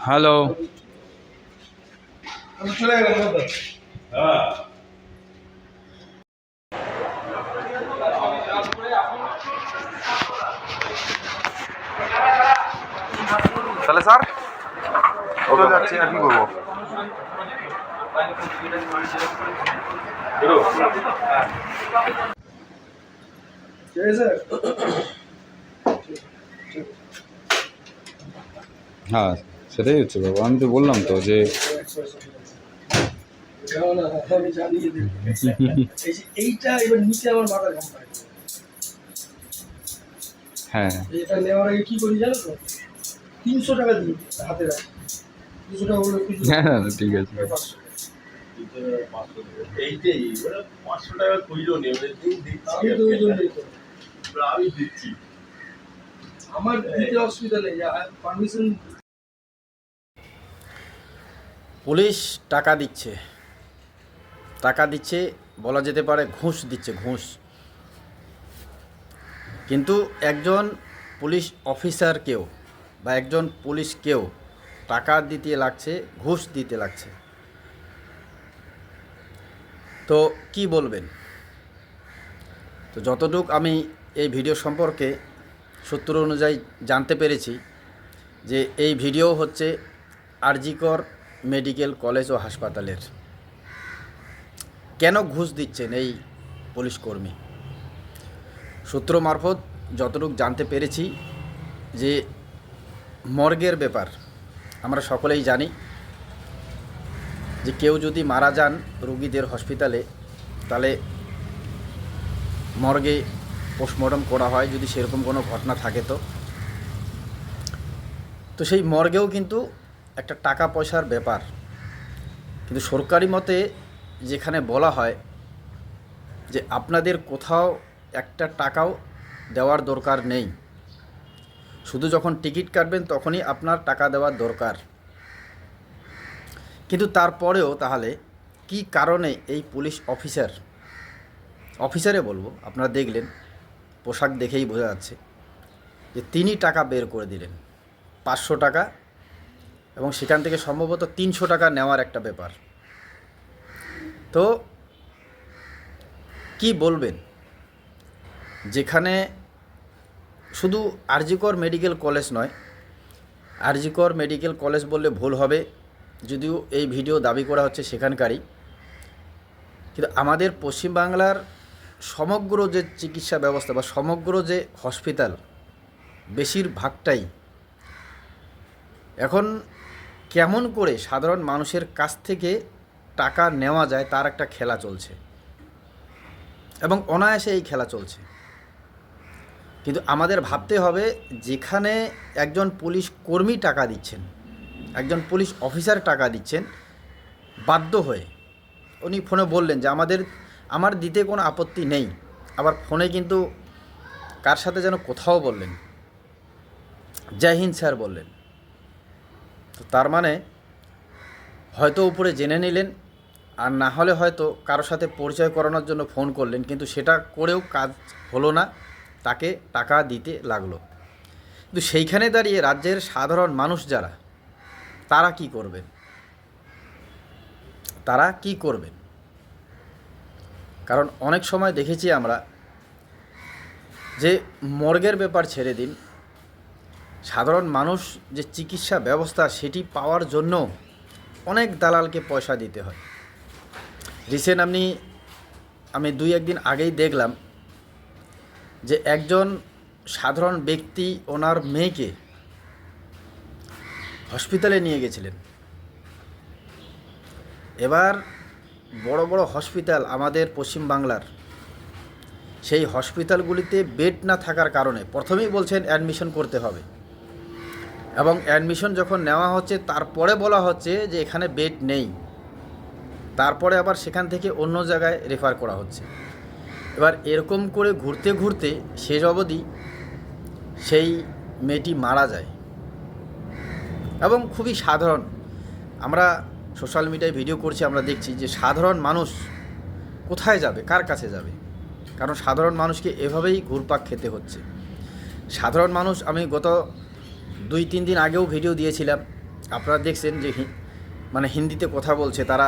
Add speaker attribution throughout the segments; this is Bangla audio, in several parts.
Speaker 1: হ্যালো। তাহলে স্যার
Speaker 2: চলে যাচ্ছি আর কি করব
Speaker 1: হ্যাঁ। সেটাই হচ্ছে বাবু, আমি তো বললাম তো যে
Speaker 3: এবার আমার পাঁচশো।
Speaker 4: টাকা।
Speaker 3: আমি
Speaker 4: দিচ্ছি
Speaker 3: আমার দিতে অসুবিধা নেই পারমিশন
Speaker 5: পুলিশ টাকা দিচ্ছে। টাকা দিচ্ছে, বলা যেতে পারে ঘুষ দিচ্ছে, ঘুষ। কিন্তু একজন পুলিশ অফিসারকেও বা একজন পুলিশকেও টাকা দিতে লাগছে, ঘুষ দিতে লাগছে। তো কি বলবেন? তো যতটুক আমি এই ভিডিও সম্পর্কে সূত্র অনুযায়ী জানতে পেরেছি যে এই ভিডিও হচ্ছে আরজিকর মেডিকেল কলেজ ও হাসপাতালের। কেন ঘুষ দিচ্ছেন এই পুলিশ কর্মী? সূত্র মারফত যতটুকু জানতে পেরেছি যে মর্গের ব্যাপার আমরা সকলেই জানি যে কেউ যদি মারা যান রুগীদের হসপিটালে, তাহলে মর্গে পোস্টমর্টম করা হয় যদি সেরকম কোনো ঘটনা থাকে তো। তো সেই মর্গেও কিন্তু একটা টাকা পয়সার ব্যাপার। কিন্তু সরকারি মতে যেখানে বলা হয় যে আপনাদের কোথাও একটা টাকাও দেওয়ার দরকার নেই। শুধু যখন টিকিট কাটবেন তখনই আপনার টাকা দেওয়ার দরকার। কিন্তু তারপরেও তাহলে কি কারণে এই পুলিশ অফিসার, অফিসারে বলব, আপনারা দেখলেন, পোশাক দেখেই বোঝা যাচ্ছে যে তিনি টাকা বের করে দিলেন। পাঁচশো টাকা এবং সেখান থেকে সম্ভবত তিনশো টাকা নেওয়ার একটা ব্যাপার। তো কি বলবেন? যেখানে শুধু আরজিকর মেডিকেল কলেজ নয়, আরজিকর মেডিকেল কলেজ বললে ভুল হবে, যদিও এই ভিডিও দাবি করা হচ্ছে সেখানকারই। কিন্তু আমাদের পশ্চিমবাংলার সমগ্র যে চিকিৎসা ব্যবস্থা বা সমগ্র যে হসপিটাল, বেশিরভাগটাই এখন কেমন করে সাধারণ মানুষের কাছ থেকে টাকা নেওয়া যায় তার একটা খেলা চলছে। এবং অনায়াসে এই খেলা চলছে। কিন্তু আমাদের ভাবতে হবে যেখানে একজন পুলিশ কর্মী টাকা দিচ্ছেন, একজন পুলিশ অফিসার টাকা দিচ্ছেন, বাধ্য হয়ে। উনি ফোনে বললেন যে, আমাদের, আমার দিতে কোনো আপত্তি নেই। আবার ফোনে কিন্তু কার সাথে যেন কোথাও বললেন। জয় হিন্দ স্যার বললেন। তো তার মানে হয়তো উপরে জেনে নিলেন, আর না হলে হয়তো কারোর সাথে পরিচয় করানোর জন্য ফোন করলেন, কিন্তু সেটা করেও কাজ হলো না, তাকে টাকা দিতে লাগল। কিন্তু সেইখানে দাঁড়িয়ে রাজ্যের সাধারণ মানুষ যারা, তারা কি করবেন? তারা কি করবেন? কারণ অনেক সময় দেখেছি আমরা যে মর্গের ব্যাপার ছেড়ে দিন সাধারণ মানুষ যে চিকিৎসা ব্যবস্থা সেটি পাওয়ার জন্য অনেক দালালকে পয়সা দিতে হয়। রিসেন্ট আপনি, আমি দুই একদিন আগেই দেখলাম যে একজন সাধারণ ব্যক্তি ওনার মেয়েকে হসপিটালে নিয়ে গেছিলেন। এবার বড় বড় হসপিটাল আমাদের পশ্চিমবাংলার সেই হসপিটালগুলিতে বেড না থাকার কারণে প্রথমেই বলছেন অ্যাডমিশন করতে হবে। এবং অ্যাডমিশন যখন নেওয়া হচ্ছে, তারপরে বলা হচ্ছে যে এখানে বেড নেই। তারপরে আবার সেখান থেকে অন্য জায়গায় রেফার করা হচ্ছে। এবার এরকম করে ঘুরতে ঘুরতে শেষ অবধি সেই মেয়েটি মারা যায়। এবং খুবই সাধারণ। আমরা সোশ্যাল মিডিয়ায় ভিডিও করছি, আমরা দেখছি যে সাধারণ মানুষ কোথায় যাবে, কার কাছে যাবে? কারণ সাধারণ মানুষকে এভাবেই ঘুরপাক খেতে হচ্ছে। সাধারণ মানুষ, আমি গত দুই তিন দিন আগেও ভিডিও দিয়েছিলাম। আপনারা দেখছেন যে মানে হিন্দিতে কথা বলছে, তারা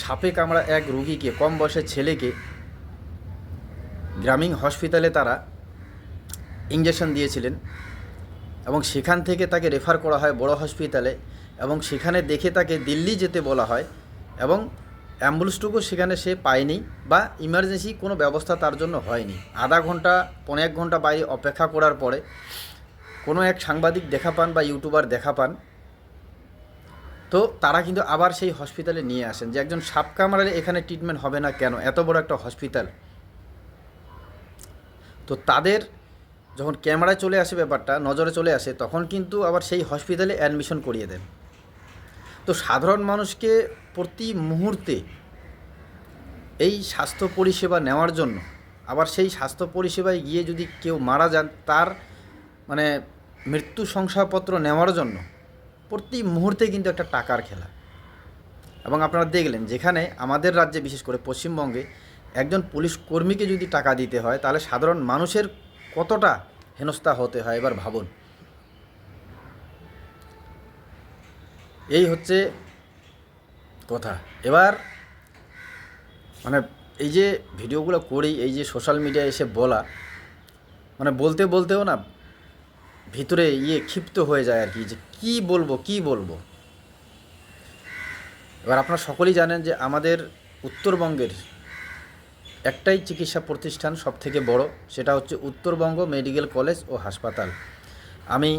Speaker 5: সাপে কামড়া এক রুগীকে, কম বয়সের ছেলেকে গ্রামীণ হসপিটালে তারা ইঞ্জেকশন দিয়েছিলেন এবং সেখান থেকে তাকে রেফার করা হয় বড় হসপিটালে এবং সেখানে দেখে তাকে দিল্লি যেতে বলা হয় এবং অ্যাম্বুলেন্সটুকু সেখানে সে পায়নি বা ইমার্জেন্সি কোনো ব্যবস্থা তার জন্য হয়নি। আধা ঘণ্টা পনেরো এক ঘণ্টা বাইরে অপেক্ষা করার পরে কোনো এক সাংবাদিক দেখা পান বা ইউটিউবার দেখা পান, তো তারা কিন্তু আবার সেই হসপিটালে নিয়ে আসেন যে একজন সাপ কামড়ালে এখানে ট্রিটমেন্ট হবে না কেন? এত বড় একটা হসপিটাল। তো তাদের যখন ক্যামেরায় চলে আসে ব্যাপারটা, নজরে চলে আসে, তখন কিন্তু আবার সেই হসপিটালে অ্যাডমিশন করিয়ে দেন। তো সাধারণ মানুষকে প্রতি মুহূর্তে এই স্বাস্থ্য পরিষেবা নেওয়ার জন্য, আবার সেই স্বাস্থ্য পরিষেবায় গিয়ে যদি কেউ মারা যান, তার মানে মৃত্যু শংসাপত্র নেওয়ার জন্য প্রতি মুহূর্তে কিন্তু একটা টাকার খেলা। এবং আপনারা দেখলেন যেখানে আমাদের রাজ্যে, বিশেষ করে পশ্চিমবঙ্গে, একজন পুলিশ কর্মীকে যদি টাকা দিতে হয়, তাহলে সাধারণ মানুষের কতটা হেনস্থা হতে হয়, এবার ভাবুন। এই হচ্ছে কথা। এবার মানে এই যে ভিডিওগুলো করি, এই যে সোশ্যাল মিডিয়ায় এসে বলা মানে বলতে বলতেও না ভিতরে ইয়ে ক্ষিপ্ত হয়ে যায় আর কি, যে কী বলব কী বলব? এবার আপনারা সকলেই জানেন যে আমাদের উত্তরবঙ্গের একটাই চিকিৎসা প্রতিষ্ঠান সব থেকে বড়, সেটা হচ্ছে উত্তরবঙ্গ মেডিকেল কলেজ ও হাসপাতাল। আমি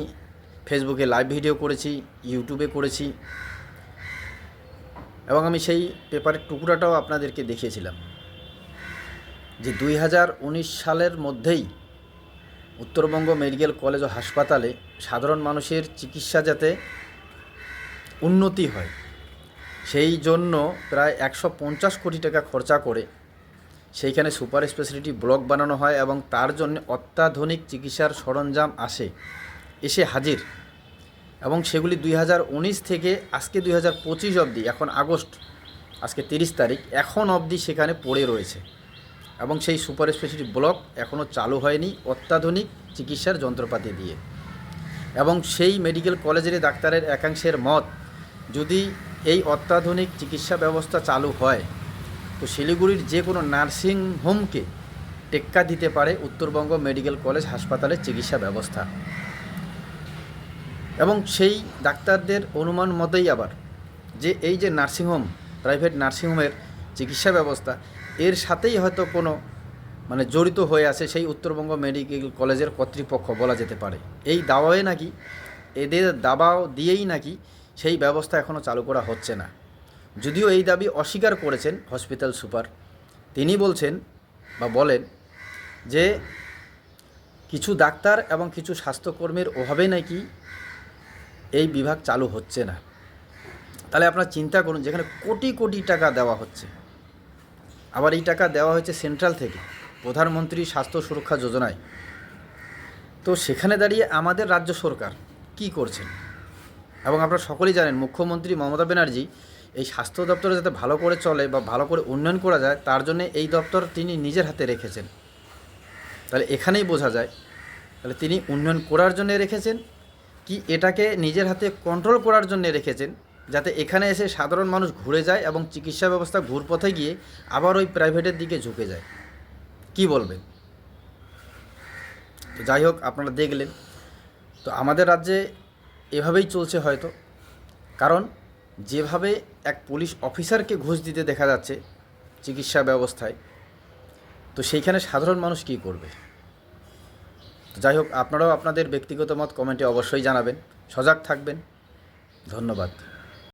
Speaker 5: ফেসবুকে লাইভ ভিডিও করেছি, ইউটিউবে করেছি, এবং আমি সেই পেপারের টুকরাটাও আপনাদেরকে দেখিয়েছিলাম। যে দুই হাজার উনিশ সালের মধ্যেই উত্তরবঙ্গ মেডিকেল কলেজ ও হাসপাতালে সাধারণ মানুষের চিকিৎসা যাতে উন্নতি হয়, সেই জন্য প্রায় একশো পঞ্চাশ কোটি টাকা খরচা করে সেইখানে সুপার স্পেশালিটি ব্লক বানানো হয় এবং তার জন্য অত্যাধুনিক চিকিৎসার সরঞ্জাম আসে, এসে হাজির। এবং সেগুলি দুই হাজার উনিশ থেকে আজকে দুই হাজার পঁচিশ অবধি, এখন আগস্ট, আজকে তিরিশ তারিখ, এখন অবধি সেখানে পড়ে রয়েছে। এবং সেই সুপার স্পেশালিটি ব্লক এখনও চালু হয়নি অত্যাধুনিক চিকিৎসার যন্ত্রপাতি দিয়ে। এবং সেই মেডিকেল কলেজের ডাক্তারের একাংশের মত, যদি এই অত্যাধুনিক চিকিৎসা ব্যবস্থা চালু হয়, তো শিলিগুড়ির যে কোনো নার্সিং হোমকে টেক্কা দিতে পারে উত্তরবঙ্গ মেডিকেল কলেজ হাসপাতালের চিকিৎসা ব্যবস্থা। এবং সেই ডাক্তারদের অনুমান মতেই আবার যে এই যে নার্সিংহোম প্রাইভেট নার্সিংহোমের চিকিৎসা ব্যবস্থা এর সাথেই হয়তো কোনো মানে জড়িত হয়ে আছে সেই উত্তরবঙ্গ মেডিকেল কলেজের কর্তৃপক্ষ বলা যেতে পারে। এই দাওয়ায় নাকি, এদের দাবাও দিয়েই নাকি সেই ব্যবস্থা এখনও চালু করা হচ্ছে না। যদিও এই দাবি অস্বীকার করেছেন হসপিটাল সুপার। তিনি বলছেন বা বলেন যে কিছু ডাক্তার এবং কিছু স্বাস্থ্যকর্মীর অভাবে নাকি এই বিভাগ চালু হচ্ছে না। তাহলে আপনারা চিন্তা করুন, যেখানে কোটি কোটি টাকা দেওয়া হচ্ছে। আবার এই টাকা দেওয়া হয়েছে সেন্ট্রাল থেকে, প্রধানমন্ত্রী স্বাস্থ্য সুরক্ষা যোজনায়। তো সেখানে দাঁড়িয়ে আমাদের রাজ্য সরকার কি করছেন? এবং আপনারা সকলেই জানেন, মুখ্যমন্ত্রী মমতা ব্যানার্জি এই স্বাস্থ্য দপ্তরে যাতে ভালো করে চলে বা ভালো করে উন্নয়ন করা যায়, তার জন্য এই দপ্তর তিনি নিজের হাতে রেখেছেন। তাহলে এখানেই বোঝা যায়, তাহলে তিনি উন্নয়ন করার জন্য রেখেছেন, কি এটাকে নিজের হাতে কন্ট্রোল করার জন্য রেখেছেন যাতে এখানে এসে সাধারণ মানুষ ঘুরে যায় এবং চিকিৎসা ব্যবস্থা ঘুরপথে গিয়ে আবার ওই প্রাইভেটের দিকে ঝুঁকে যায়। কি বলবেন? তো যাই হোক, আপনারা দেখলেন। তো আমাদের রাজ্যে এভাবেই চলছে হয়তো। কারণ যেভাবে এক পুলিশ অফিসারকে ঘুষ দিতে দেখা যাচ্ছে চিকিৎসা ব্যবস্থায়, তো সেইখানে সাধারণ মানুষ কী করবে? যাই হোক, আপনারাও আপনাদের ব্যক্তিগত মত কমেন্টে অবশ্যই জানাবেন। সজাগ থাকবেন। ধন্যবাদ।